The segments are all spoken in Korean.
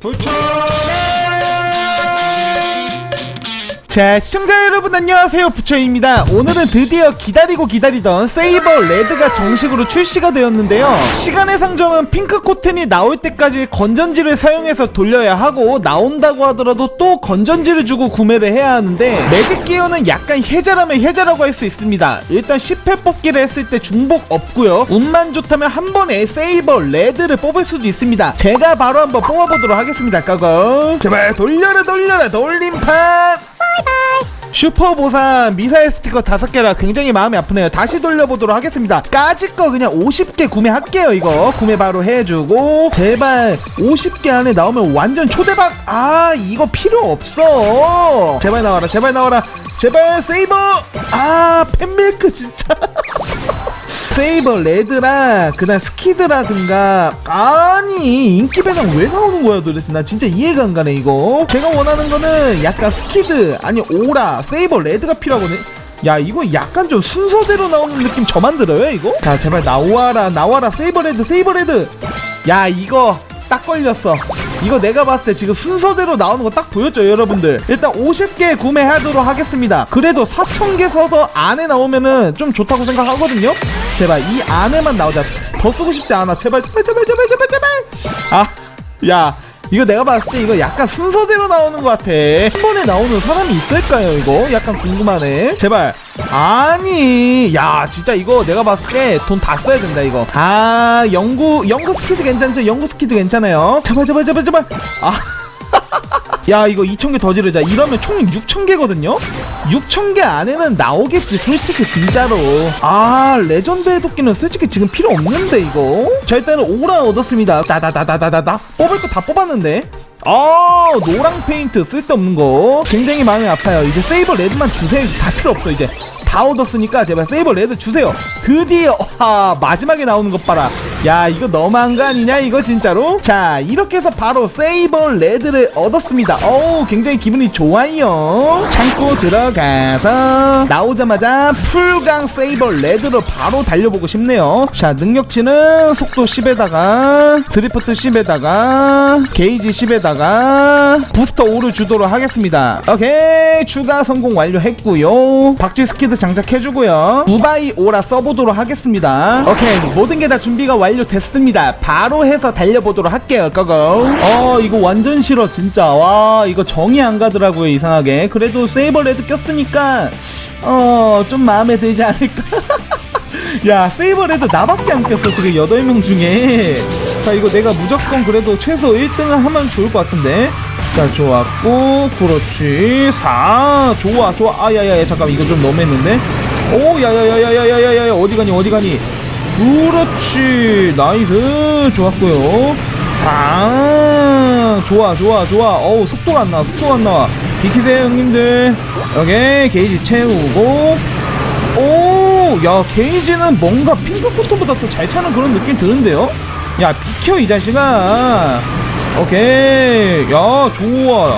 불철! 자 시청자 여러분 안녕하세요. 부처입니다. 오늘은 드디어 기다리고 기다리던 세이버 레드가 정식으로 출시가 되었는데요. 시간의 상점은 핑크 코튼이 나올 때까지 건전지를 사용해서 돌려야 하고 나온다고 하더라도 또 건전지를 주고 구매를 해야 하는데 매직 기어는 약간 혜자라면 혜자라고 할 수 있습니다. 일단 10회 뽑기를 했을 때 중복 없고요. 운만 좋다면 한 번에 세이버 레드를 뽑을 수도 있습니다. 제가 바로 한번 뽑아보도록 하겠습니다. 까고. 제발 돌려라 돌려라 돌림판 슈퍼 보상 미사일 스티커 5개라 굉장히 마음이 아프네요. 다시 돌려보도록 하겠습니다. 까짓 거 그냥 50개 구매할게요 이거. 구매 바로 해주고 제발 50개 안에 나오면 완전 초대박. 아 이거 필요 없어. 제발 나와라 제발 나와라. 제발 세이버 아 팬밀크 진짜 세이버 레드랑 그다음 스키드라든가 아니 인기 배당 왜 나오는 거야 도대체? 나 진짜 이해가 안 가네 이거. 제가 원하는 거는 약간 스키드 아니 오라 세이버 레드가 필요하거든. 야 이거 약간 좀 순서대로 나오는 느낌 저만 들어요 이거? 자 제발 나와라 나와라 세이버 레드 세이버 레드. 야 이거 딱 걸렸어. 이거 내가 봤을 때 지금 순서대로 나오는 거 딱 보였죠 여러분들? 일단 50개 구매하도록 하겠습니다. 그래도 4,000개 서서 안에 나오면은 좀 좋다고 생각하거든요 제발 이 안에만 나오자. 더 쓰고 싶지 않아. 제발 제발 제발 제발 제발 제발. 아야 이거 내가 봤을 때 이거 약간 순서대로 나오는 것 같아. 한 번에 나오는 사람이 있을까요 이거? 약간 궁금하네. 제발. 아니 야 진짜 이거 내가 봤을 때 돈 다 써야 된다 이거. 아 영구 영구 스키드 괜찮죠? 영구 스키드 괜찮아요. 제발 제발 제발 제발. 아 야 이거 2,000개 더 지르자. 이러면 총 6,000개거든요? 6,000개 안에는 나오겠지 솔직히 진짜로. 아 레전드의 도끼는 솔직히 지금 필요 없는데 이거. 자 일단은 오라 얻었습니다. 다다다다다다다. 뽑을 거 다 뽑았는데. 아 노랑 페인트 쓸데없는 거. 굉장히 마음이 아파요. 이제 세이버 레드만 주세요. 다 필요 없어 이제. 다 얻었으니까 제발 세이버 레드 주세요. 드디어 와 마지막에 나오는 것 봐라 야 이거 너무한 거 아니냐 이거 진짜로? 자 이렇게 해서 바로 세이버 레드를 얻었습니다. 어우 굉장히 기분이 좋아요. 창고 들어가서 나오자마자 풀강 세이버 레드로 바로 달려보고 싶네요. 자 능력치는 속도 10에다가 드리프트 10에다가 게이지 10에다가 부스터 5를 주도록 하겠습니다. 오케이 추가 성공 완료했고요. 박쥐 스키드 장착해주고요. 두바이 오라 써보도록 하겠습니다. 오케이 모든 게 다 준비가 완료 됐습니다. 바로 해서 달려보도록 할게요. 고고. 어 이거 완전 싫어 진짜. 와 이거 정이 안 가더라고요 이상하게. 그래도 세이버 레드 꼈으니까 어 좀 마음에 들지 않을까? 야 세이버 레드 나밖에 안 꼈어 지금 8명 중에. 자 이거 내가 무조건 그래도 최소 1등을 하면 좋을 것 같은데. 자 좋았고 그렇지. 4 좋아 좋아. 아야야야 잠깐 이거 좀 너무 했는데. 오 야야야야야야야야 어디 가니 어디 가니 그렇지 나이스 좋았고요 4 좋아 좋아 좋아 어우 속도가 안 나와 속도가 안 나와 비키세요 형님들 오케이 게이지 채우고 오, 야, 게이지는 뭔가 핑크 코트보다 더 잘 차는 그런 느낌 드는데요? 야, 비켜, 이 자식아. 오케이. 야, 좋아.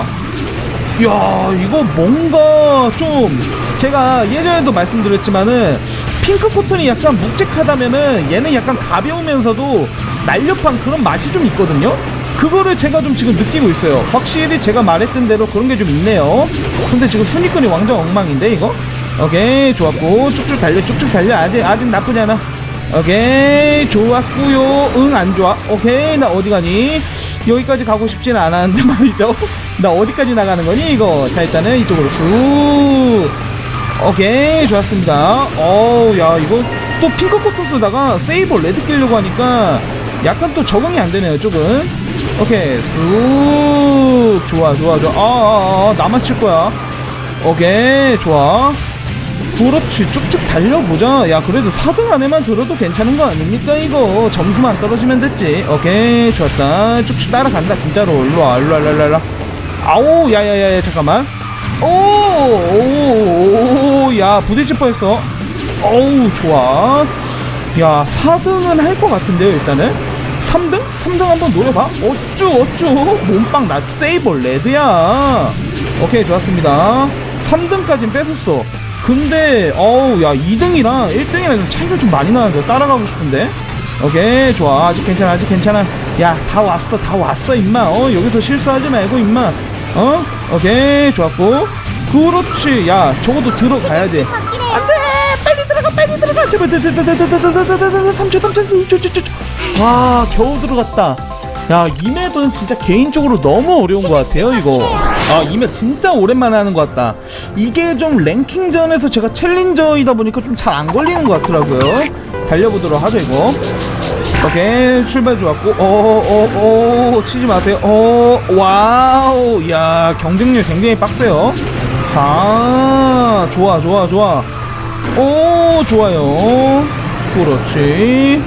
야, 이거 뭔가 좀, 제가 예전에도 말씀드렸지만은, 핑크 코튼이 약간 묵직하다면은, 얘는 약간 가벼우면서도 날렵한 그런 맛이 좀 있거든요? 그거를 제가 좀 지금 느끼고 있어요. 확실히 제가 말했던 대로 그런 게 좀 있네요. 근데 지금 순위권이 왕정 엉망인데, 이거? 오케이 좋았고. 쭉쭉 달려 쭉쭉 달려. 아직 아직 나쁘지 않아. 오케이 좋았고요. 응 안 좋아. 오케이 나 어디 가니? 여기까지 가고 싶진 않았는데 말이죠. 나 어디까지 나가는 거니 이거? 자 일단은 이쪽으로 쑥 오케이 좋았습니다. 어우 야 이거 또 핑크 코트 쓰다가 세이버 레드 끼려고 하니까 약간 또 적응이 안 되네요 조금. 오케이 쑥. 좋아 좋아 좋아. 아, 아, 아 나만 칠 거야. 오케이 좋아. 그렇지 쭉쭉 달려보자. 야 그래도 4등 안에만 들어도 괜찮은 거 아닙니까 이거? 점수만 떨어지면 됐지. 오케이 좋았다. 쭉쭉 따라간다 진짜로. 일로와 일로와 일로와 일로와. 아오 야야야야 잠깐만. 오오 야 부딪힐 뻔했어. 어우 좋아. 야 4등은 할 것 같은데요 일단은. 3등? 3등 한번 노려봐. 어쭈 어쭈. 몸빵 나 세이버 레드야. 오케이 좋았습니다. 3등까진 뺏었어. 근데 어우 야 2등이랑 1등이랑 좀 차이가 좀 많이 나는데 따라가고 싶은데? 오케이 좋아. 아직 괜찮아 아직 괜찮아. 야 다 왔어 다 왔어 임마. 어 여기서 실수하지 말고 임마. 어? 오케이 좋았고 그렇지. 야 적어도 들어가야 돼 안돼! 빨리 들어가 빨리 들어가! 제발 제발 제발 제발 제발 제발 제발 3초 3초 2초 2초 와 겨우 들어갔다. 야 이맵은 진짜 개인적으로 너무 어려운 것 같아요 이거. 아 이맵 진짜 오랜만에 하는 것 같다. 이게 좀 랭킹전에서 제가 챌린저이다 보니까 좀 잘 안 걸리는 것 같더라고요. 달려보도록 하죠 이거. 오케이 출발 좋았고. 어어어 치지 마세요. 어 와우. 야 경쟁률 굉장히 빡세요 자 좋아 좋아 좋아. 오 좋아요. 그렇지.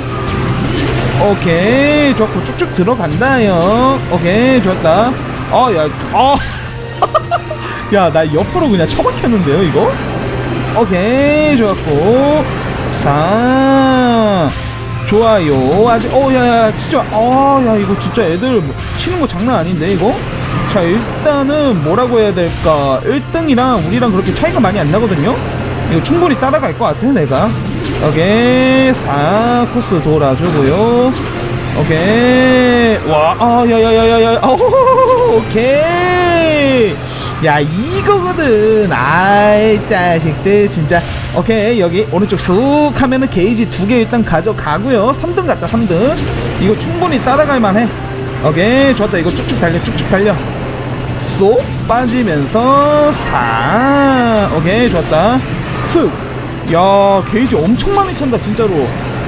오케이. 좋았고 쭉쭉 들어간다요. 오케이 좋았다. 어야 어. 야나 옆으로 그냥 처박혔는데요 이거? 오케이 좋았고. 자 좋아요. 아직 어 야 야 진짜 어 야 이거 진짜 애들 치는 거 장난 아닌데 이거 자 일단은 뭐라고 해야 될까? 1등이랑 우리랑 그렇게 차이가 많이 안 나거든요? 이거 충분히 따라갈 것 같아 내가. 오케이. 4 코스 돌아주고요. 오케이. 와아 야야야야야. 오케이. 야 이거거든. 아이 자식들 진짜. 오케이 여기 오른쪽 쑥 하면은 게이지 두 개 일단 가져가고요. 3등 갔다 3등. 이거 충분히 따라갈 만해. 오케이 좋았다. 이거 쭉쭉 달려 쭉쭉 달려 쏙 빠지면서 4 오케이 좋았다. 쓱야 게이지 엄청 많이 찬다 진짜로.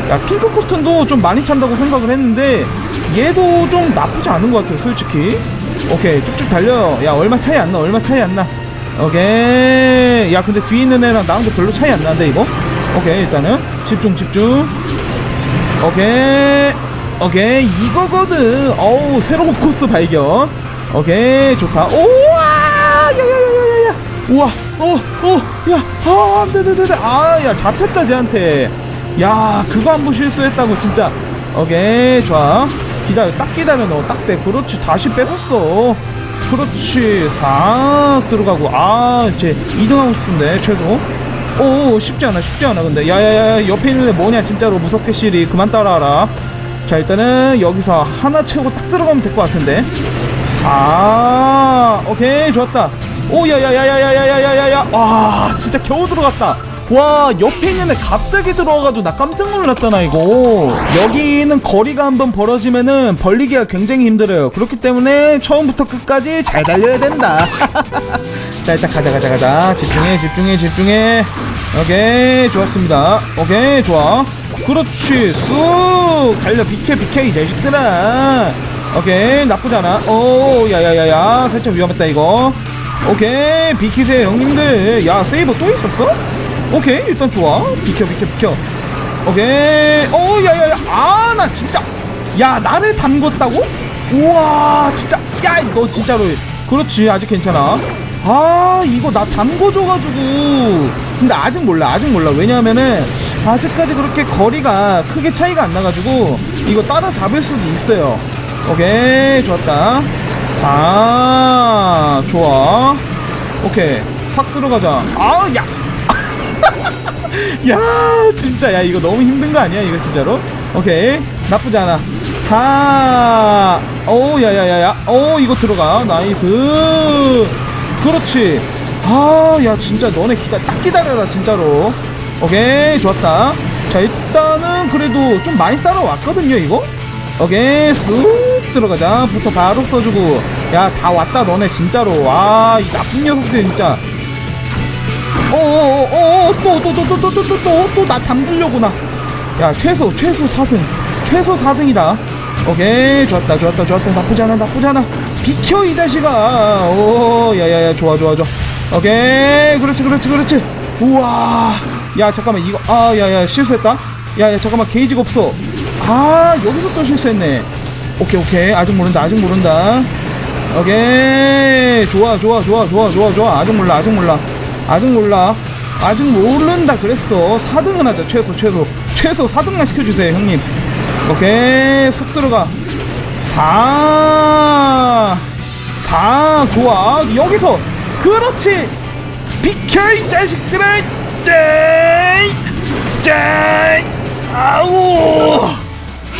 야 핑크 코튼도 좀 많이 찬다고 생각을 했는데 얘도 좀 나쁘지 않은 것 같아요 솔직히. 오케이 쭉쭉 달려. 야 얼마 차이 안나 얼마 차이 안나. 오케이. 야 근데 뒤에 있는 애랑 나랑도 별로 차이 안 나는데 이거? 오케이 일단은. 집중 집중. 오케이. 오케이 이거거든. 어우 새로운 코스 발견 오케이 좋다. 오와! 야야야야야야. 우와. 어어야. 안돼돼돼 아야 잡혔다 쟤한테. 야 그거 한 번 실수했다고 진짜. 오케이 좋아. 기다려 딱 기다려 너딱빼 그렇지. 다시 뺏었어. 그렇지. 싹 들어가고. 아쟤 2등하고 싶은데 최소. 오 쉽지 않아 쉽지 않아. 근데 야야야 옆에 있는 애 뭐냐 진짜로. 무섭게 시리 그만 따라와라. 자 일단은 여기서 하나 채우고 딱 들어가면 될 것 같은데 아 오케이 좋았다. 오 야야야야야야야야야. 와 진짜 겨우 들어갔다. 와 옆에 있는 애 갑자기 들어와가지고 나 깜짝 놀랐잖아 이거. 여기는 거리가 한번 벌어지면은 벌리기가 굉장히 힘들어요. 그렇기 때문에 처음부터 끝까지 잘 달려야 된다. 자 일단 가자 가자 가자. 집중해 집중해 집중해. 오케이 좋았습니다. 오케이 좋아. 그렇지 쑥 달려. 비켜 비켜 이 자식들아 오케이 나쁘지 않아. 오 야야야야 살짝 위험했다 이거. 오케이 비키세요 형님들. 야 세이버 또 있었어? 오케이 일단 좋아. 비켜 비켜 비켜. 오케이. 오 야야야. 아 나 진짜. 야 나를 담궜다고? 우와 진짜. 야 너 진짜로. 그렇지 아직 괜찮아. 아 이거 나 담궈줘가지고. 근데 아직 몰라 아직 몰라. 왜냐하면은 아직까지 그렇게 거리가 크게 차이가 안 나가지고 이거 따라잡을 수도 있어요 오케이 좋았다. 4 좋아. 오케이 싹 들어가자. 아야! 야 진짜 야 이거 너무 힘든 거 아니야 이거 진짜로? 오케이 나쁘지 않아. 4 오 야야야야. 오 이거 들어가. 나이스. 그렇지. 아 야 진짜 너네 기다 딱 기다려라 진짜로. 오케이 좋았다. 자 일단은 그래도 좀 많이 따라왔거든요 이거? 오케이 쑥 들어가자. 부터 바로 써주고. 야 다 왔다 너네 진짜로. 와이 나쁜 녀석들 진짜. 어어어어 또또또또또또또또나 담그려고 나야 최소 최소 4등. 최소 4등이다. 오케이 좋았다 좋았다 좋았다. 나쁘지 않아 나쁘지 않아. 비켜 이 자식아. 오 야야야 좋아 좋아 좋아. 오케이 그렇지 그렇지 그렇지. 우와. 야 잠깐만 이거 아 야야 실수했다. 야야 잠깐만 게이지가 없어. 아 여기서 또 실수했네 오케이 오케이. 아직 모른다 아직 모른다. 오케이. 좋아 좋아 좋아 좋아 좋아 좋아. 아직 몰라 아직 몰라. 아직 몰라. 아직 모른다 그랬어. 4등은 하자 최소 최소. 최소 4등만 시켜주세요 형님. 오케이. 쑥 들어가. 4 4 좋아. 여기서. 그렇지. 비켜 이 자식들아. 짠! 짠! 아우.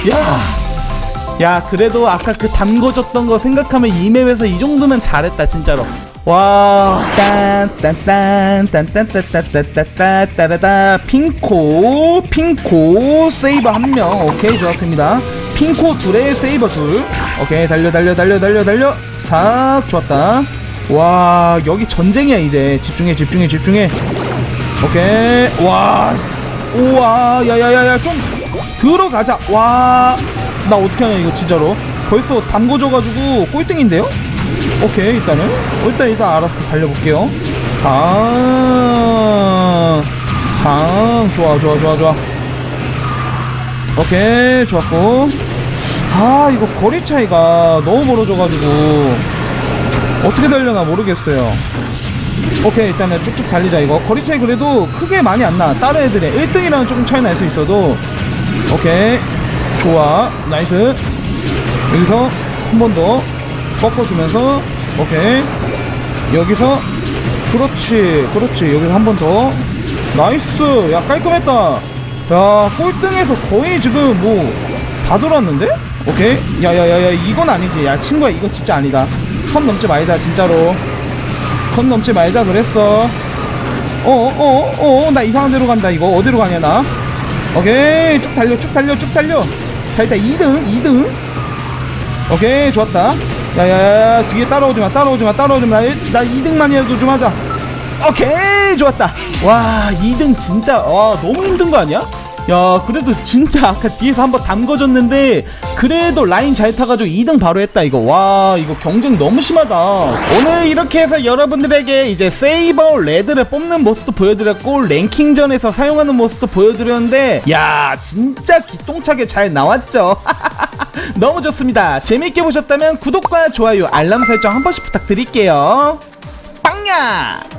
야, 야 그래도 아까 그 담궈졌던 거 생각하면 이 맵에서 이 정도면 잘했다 진짜로. 와, 딴딴딴딴딴딴딴딴딴따라다 핑코 핑코 세이버 한 명, 오케이 좋았습니다. 핑코 둘에 세이버 둘, 오케이 달려 달려 달려 달려 달려, 싹 좋았다. 와 여기 전쟁이야 이제 집중해 집중해 집중해. 오케이 와 우와 야야야야 좀 들어가자 와 나 어떻게 하냐 이거 진짜로? 벌써 담궈져가지고 꼴등인데요? 오케이 일단은. 어, 일단 일단 알았어 달려볼게요. 상상 좋아 좋아 좋아 좋아. 오케이 좋았고. 아 이거 거리 차이가 너무 멀어져가지고 어떻게 달려나 모르겠어요. 오케이 일단은 쭉쭉 달리자 이거. 거리 차이 그래도 크게 많이 안나. 다른 애들의 1등이랑 조금 차이 날 수 있어도. 오케이 좋아. 나이스. 여기서 한 번 더 꺾어주면서 오케이. 여기서 그렇지 그렇지. 여기서 한 번 더. 나이스. 야 깔끔했다. 야 꼴등에서 거의 지금 뭐 다 돌았는데? 오케이. 야야야야 이건 아니지. 야 친구야 이건 진짜 아니다. 선 넘지 말자 진짜로. 선 넘지 말자 그랬어 어어어어 나 이상한 데로 간다 이거. 어디로 가냐 나? 오케이. 쭉 달려 쭉 달려 쭉 달려 자 일단 2등 2등. 오케이 좋았다. 야야야 뒤에 따라오지마 따라오지마 따라오지마. 나, 일- 나 2등만이라도 좀 하자. 오케이 좋았다. 와 2등 진짜 와 너무 힘든 거 아니야? 야 그래도 진짜 아까 뒤에서 한번 담궈줬는데 그래도 라인 잘 타가지고 2등 바로 했다 이거. 와 이거 경쟁 너무 심하다. 오늘 이렇게 해서 여러분들에게 이제 세이버 레드를 뽑는 모습도 보여드렸고 랭킹전에서 사용하는 모습도 보여드렸는데 야 진짜 기똥차게 잘 나왔죠? 너무 좋습니다. 재밌게 보셨다면 구독과 좋아요 알람 설정 한 번씩 부탁드릴게요. 빵야